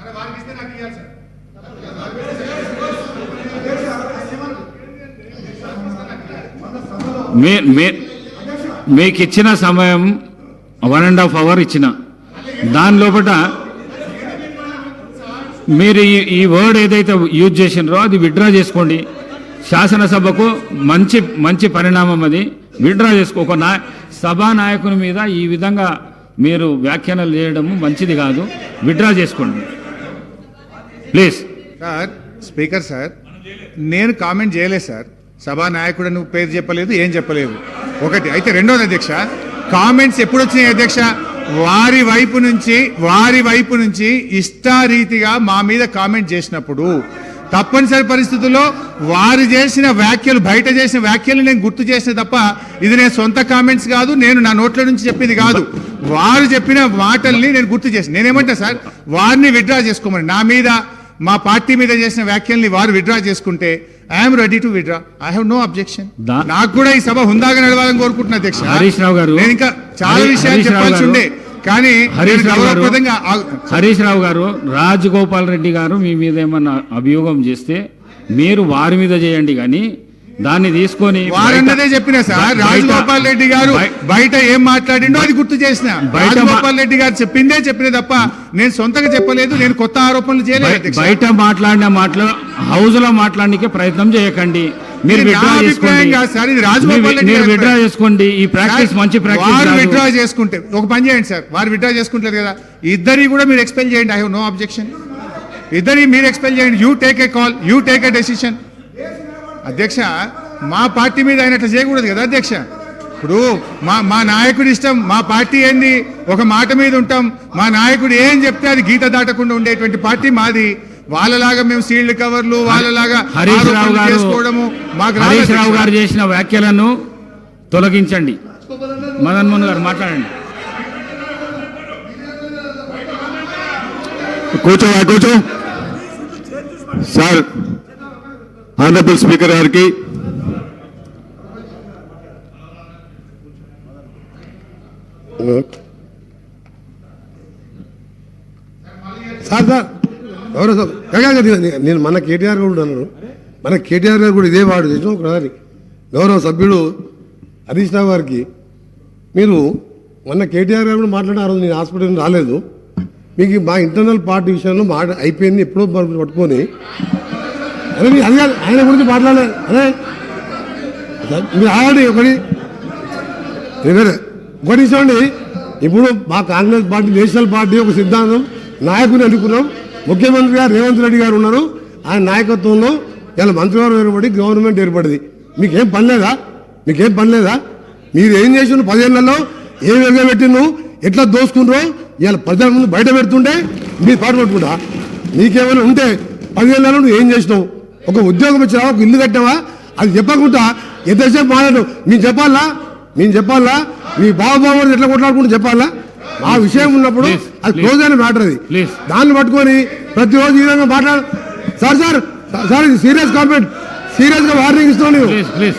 మరి వారికి ఇస్తే నాకు ఇవ్వాలి సార్. మీ మీకు ఇచ్చిన సమయం వన్ అండ్ హాఫ్ అవర్ ఇచ్చిన. దాని లోపల మీరు ఈ ఈ వర్డ్ ఏదైతే యూజ్ చేసినారో అది విత్డ్రా చేసుకోండి. శాసనసభకు మంచి మంచి పరిణామం అది. విత్డ్రా చేసుకో ఒక నా సభా నాయకుని మీద ఈ విధంగా మీరు వ్యాఖ్యానాలు చేయడం మంచిది కాదు. విత్డ్రా చేసుకోండి. ప్లీజ్. సార్ స్పీకర్ సార్ నేను కామెంట్ చేయలేదు సార్. సభా నాయకుడు నువ్వు పేరు చెప్పలేదు ఏం చెప్పలేదు. ఒకటి అయితే రెండోది అధ్యక్ష కామెంట్స్ ఎప్పుడు వచ్చినాయి అధ్యక్ష? వారి వైపు నుంచి వారి వైపు నుంచి ఇష్టారీతిగా మా మీద కామెంట్ చేసినప్పుడు తప్పనిసరి పరిస్థితుల్లో వారు చేసిన వ్యాఖ్యలు బయట చేసిన వ్యాఖ్యలు నేను గుర్తు చేసిన తప్ప ఇది నేను సొంత కామెంట్స్ కాదు నేను నా నోట్ల నుంచి చెప్పింది కాదు. వారు చెప్పిన మాటల్ని నేను గుర్తు చేసిన. నేనేమంటా సార్? వారిని విత్డ్రా చేసుకోమని. నా మీద మా పార్టీ మీద చేసిన వ్యాఖ్యల్ని వారు విత్డ్రా చేసుకుంటే I'm ready to withdraw I have no objection నాకు కూడా ఈ సభ హుందాగా నడవాలని కోరుకుంటున్నా అధ్యక్ష. హరీష్ రావు గారు. నేను ఇంకా చాలా విషయాలు చెప్పాల్సి ఉండే కానీ హరీష్ రావు గారు- హరీష్ రావు గారు రాజగోపాల్ రెడ్డి గారు మీ మీద ఏమన్నా అభియోగం చేస్తే మీరు వారి మీద చేయండి కానీ దాన్ని తీసుకొని వారన్నదే చెప్పిన సార్. రాజగోపాల్ రెడ్డి గారు బయ- బయట ఏం మాట్లాడిండో అది గుర్తు చేసిన. రాజగోపాల్ రెడ్డి గారు చెప్పిందే చెప్పిన తప్ప నేను సొంతగా చెప్పలేదు నేను కొత్త ఆరోపణలు చేయలేదు. బయట మాట్లాడిన మాటలు హౌస్లో మాట్లాడడానికి ప్రయత్నం చేయకండి. మీరు అభిప్రాయం చేసుకోండి. కాదు సార్, ఇది రాజగోపాల్ మీరు- అభిప్రాయం. చేసుకోండి. ఈ ప్రాక్టీస్ మంచి ప్రాక్టీస్ వారు కాదు. విత్డ్రా చేసుకుంటే ఒక పని చేయండి సార్ వారు విత్డ్రా చేసుకుంటారు కదా. ఇద్దరి కూడా మీరు ఎక్స్పెల్ చేయండి. ఐ హావ్ నో అబ్జెక్షన్ ఇద్దరి మీరు ఎక్స్పెల్ చేయండి. You take a call you take a decision అధ్యక్ష మా పార్టీ మీద అయినట్లు చేయకూడదు కదా అధ్యక్ష? ఇప్పుడు మా మా నాయకుడి ఇష్టం మా పార్టీ ఏంది? ఒక మాట మీద ఉంటాం. మా నాయకుడు ఏం చెప్తే అది గీత దాటకుండా ఉండేటువంటి పార్టీ మాది. వాళ్ళలాగా మేము సీల్డ్ కవర్లు వాళ్ళలాగా హరీష్ రావు గారు చేసుకోవడము మాకు హరీష్ రావు. గారు చేసిన వ్యాఖ్యలను తొలగించండి. మదన్ మోహన్ గారు మాట్లాడండి. కూర్చో కూర్చో. సార్ ఆనరబుల్ స్పీకర్ గారికి సార్ సార్ ఎవరో సార్ కాకా నేను- మన కేటీఆర్ కూడా అన్నాను మన కేటీఆర్ గారు కూడా ఇదే వాడు చేసిన ఒకసారి. గౌరవ సభ్యుడు హరీష్ రావు గారికి మీరు మొన్న కేటీఆర్ గారు కూడా మాట్లాడిన ఆ రోజు నేను హాస్పిటల్ రాలేదు. మీకు మా ఇంటర్నల్ పార్టీ విషయంలో మాట అయిపోయింది ఎప్పుడో పట్టుకొని. అదే మీరు అది కాదు ఆయన గురించి మాట్లాడలేదు అదే మీరు ఆల్రెడీ ఒకటి. ఒకటి చూడండి ఇప్పుడు మా కాంగ్రెస్ పార్టీ నేషనల్ పార్టీ ఒక సిద్ధాంతం నాయకుని అనుకున్నాం ముఖ్యమంత్రిగా రేవంత్ రెడ్డి గారు ఉన్నారు. ఆయన నాయకత్వంలో ఇలా మంత్రివర్గం ఏర్పడి గవర్నమెంట్ ఏర్పడింది. మీకేం పని లేదా? మీకేం పని లేదా? మీరు ఏం చేసిన పదేళ్ళలో విధంగా ఎగబెట్టిను ఎట్లా దోసుకుండ్రో? ఇలా ప్రజల ముందు బయట పెడుతుంటే మీరు పాటు పట్టుకుంటా. నీకేమైనా ఉంటే పదిహేనులలో నువ్వు ఏం చేసినావు? ఒక ఉద్యోగం ఇచ్చినావా ఒక ఇల్లు కట్టావా? అది చెప్పకుండా ఎంతసేపు మాట్లాడు? మేము చెప్పాలా? మేము చెప్పాలా? మీ బావబాబు ఎట్లా కొట్లాడుకుంటూ చెప్పాలా? ఆ విషయం ఉన్నప్పుడు అది. క్లోజ్ అయిన మ్యాటర్ అది. దాన్ని పట్టుకొని ప్రతిరోజు ఈ విధంగా మాట్లాడు. సార్ సార్ సార్ ఇది సీరియస్ కాన్ఫిడెంట్ సీరియస్గా వార్నింగ్ ఇస్తున్నాను. నేను ప్లీజ్ ప్లీజ్